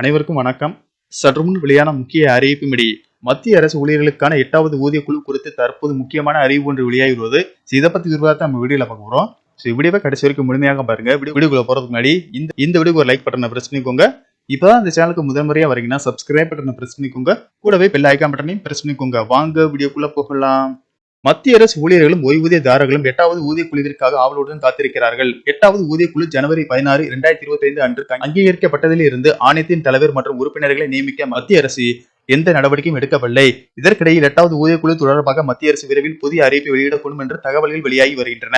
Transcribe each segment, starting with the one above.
அனைவருக்கும் வணக்கம். சற்று முன் வெளியான முக்கிய அறிவிப்பின்படி மத்திய அரசு ஊழியர்களுக்கான எட்டாவது ஊதிய குழு குறித்து தற்போது முக்கியமான அறிவு ஒன்று வெளியாகி வருவது இதை பத்தி விரிவாக நம்ம வீடியோல பார்க்க போறோம். ஸோ வீடியோவை கடைசி வரைக்கும் முழுமையாக பாருங்க. வீடியோ வீடியோக்குள்ள போறதுக்கு முன்னாடி இந்த இந்த வீடியோக்கு ஒரு லைக் பட்டனை பிரஸ் பண்ணிக்கோங்க. இப்பதான் இந்த சேனலுக்கு முதல் முறையா வரீங்கன்னா சப்ஸ்கிரைப் பட்டனை பிரஸ் பண்ணிக்கோங்க. கூடவே பெல் ஐக்கான் பட்டனையும் பிரஸ் பண்ணிக்கோங்க. வாங்க வீடியோக்குள்ள போகலாம். மத்திய அரசு ஊழியர்களும் ஓய்வூதியதாரர்களும் எட்டாவது ஊதிய குழுவிற்காக ஆவலுடன் காத்திருக்கிறார்கள். எட்டாவது ஊதிய குழு ஜனவரி பதினாறு இரண்டாயிரத்தி இருபத்தி ஐந்து அன்று அங்கீகரிக்கப்பட்டதில் இருந்து ஆணையத்தின் தலைவர் மற்றும் உறுப்பினர்களை நியமிக்க மத்திய அரசு எந்த நடவடிக்கையும் எடுக்கவில்லை. இதற்கிடையில் எட்டாவது ஊதிய குழு தொடர்பாக மத்திய அரசு விரைவில் புதிய அறிவிப்பை வெளியிடக்கூடும் என்று தகவல்கள் வெளியாகி வருகின்றன.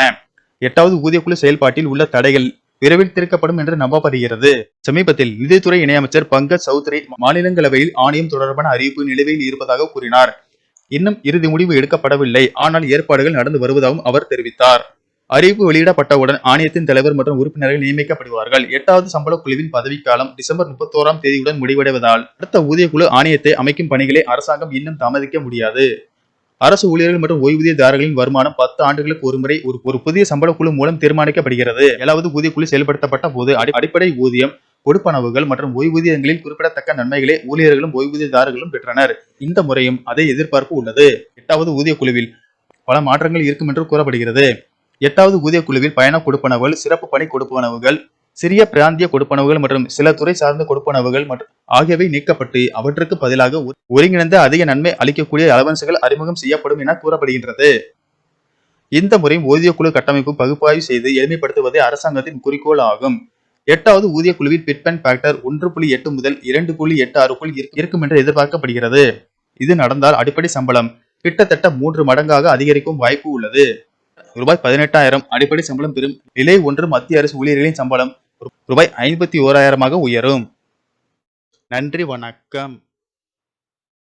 எட்டாவது ஊதிய குழு செயல்பாட்டில் உள்ள தடைகள் விரைவில் திறக்கப்படும் என்று நம்பப்படுகிறது. சமீபத்தில் நிதித்துறை இணையமைச்சர் பங்கஜ் சௌத்ரி மாநிலங்களவையில் ஆணையம் தொடர்பான அறிவிப்பு நிலுவையில் இருப்பதாக கூறினார். இன்னும் இறுதி முடிவு எடுக்கப்படவில்லை. ஆனால் ஏற்பாடுகள் நடந்து வருவதாகவும் அவர் தெரிவித்தார். அறிவிப்பு வெளியிடப்பட்டவுடன் ஆணையத்தின் தலைவர் மற்றும் உறுப்பினர்கள் நியமிக்கப்படுவார்கள். எட்டாவது சம்பள குழுவின் பதவிக்காலம் டிசம்பர் முப்பத்தோராம் தேதியுடன் முடிவடைவதால் அடுத்த ஊதிய குழு ஆணையத்தை அமைக்கும் பணிகளை அரசாங்கம் இன்னும் தாமதிக்க முடியாது. அரசு ஊழியர்கள் மற்றும் ஓய்வூதியதாரர்களின் வருமானம் பத்து ஆண்டுகளுக்கு ஒருமுறை ஒரு ஒரு புதிய சம்பள குழு மூலம் தீர்மானிக்கப்படுகிறது. ஏழாவது ஊதியக்குழு குழு செயல்படுத்தப்பட்ட போது அடி- அடிப்படை ஊதியம் கொடுப்பனவுகள் மற்றும் ஓய்வூதியங்களில் குறிப்பிடத்தக்க நன்மைகளை ஊழியர்களும் ஓய்வூதியதாரர்களும் பெற்றனர். இந்த முறையும் அதே எதிர்பார்ப்பு உள்ளது. எட்டாவது ஊதிய குழுவில் பல மாற்றங்கள் இருக்கும் என்று கூறப்படுகிறது. எட்டாவது ஊதிய குழுவில் பயண கொடுப்பனவுகள் சிறப்பு பணி கொடுப்பனவுகள் சிறிய பிராந்திய கொடுப்பனவுகள் மற்றும் சில துறை சார்ந்த கொடுப்பனவுகள் மற்றும் ஆகியவை நீக்கப்பட்டு அவற்றுக்கு பதிலாக ஒரு- ஒருங்கிணைந்த அதிக நன்மை அளிக்கக்கூடிய அலவன்சுகள் அறிமுகம் செய்யப்படும் என கூறப்படுகின்றது. இந்த முறையும் ஊதிய குழு கட்டமைப்பு பகுப்பாய்வு செய்து எளிமைப்படுத்துவதே அரசாங்கத்தின் குறிக்கோள் ஆகும். எட்டாவது ஊதிய குழுவின் பிட்பென் ஃபேக்டர் ஒன்று புள்ளி எட்டு முதல் இரண்டு புள்ளி எட்டு ஆறுக்குள் இருக்கும் என்று எதிர்பார்க்கப்படுகிறது. இது நடந்தால் அடிப்படை சம்பளம் கிட்டத்தட்ட மூன்று மடங்காக அதிகரிக்கும் வாய்ப்பு உள்ளது. ரூபாய் பதினெட்டாயிரம் அடிப்படை சம்பளம் பெறும் நிலை ஒன்று மத்திய அரசு ஊழியர்களின் சம்பளம் ரூபாய் ஐம்பத்தி ஓராயிரமாக உயரும். நன்றி வணக்கம்.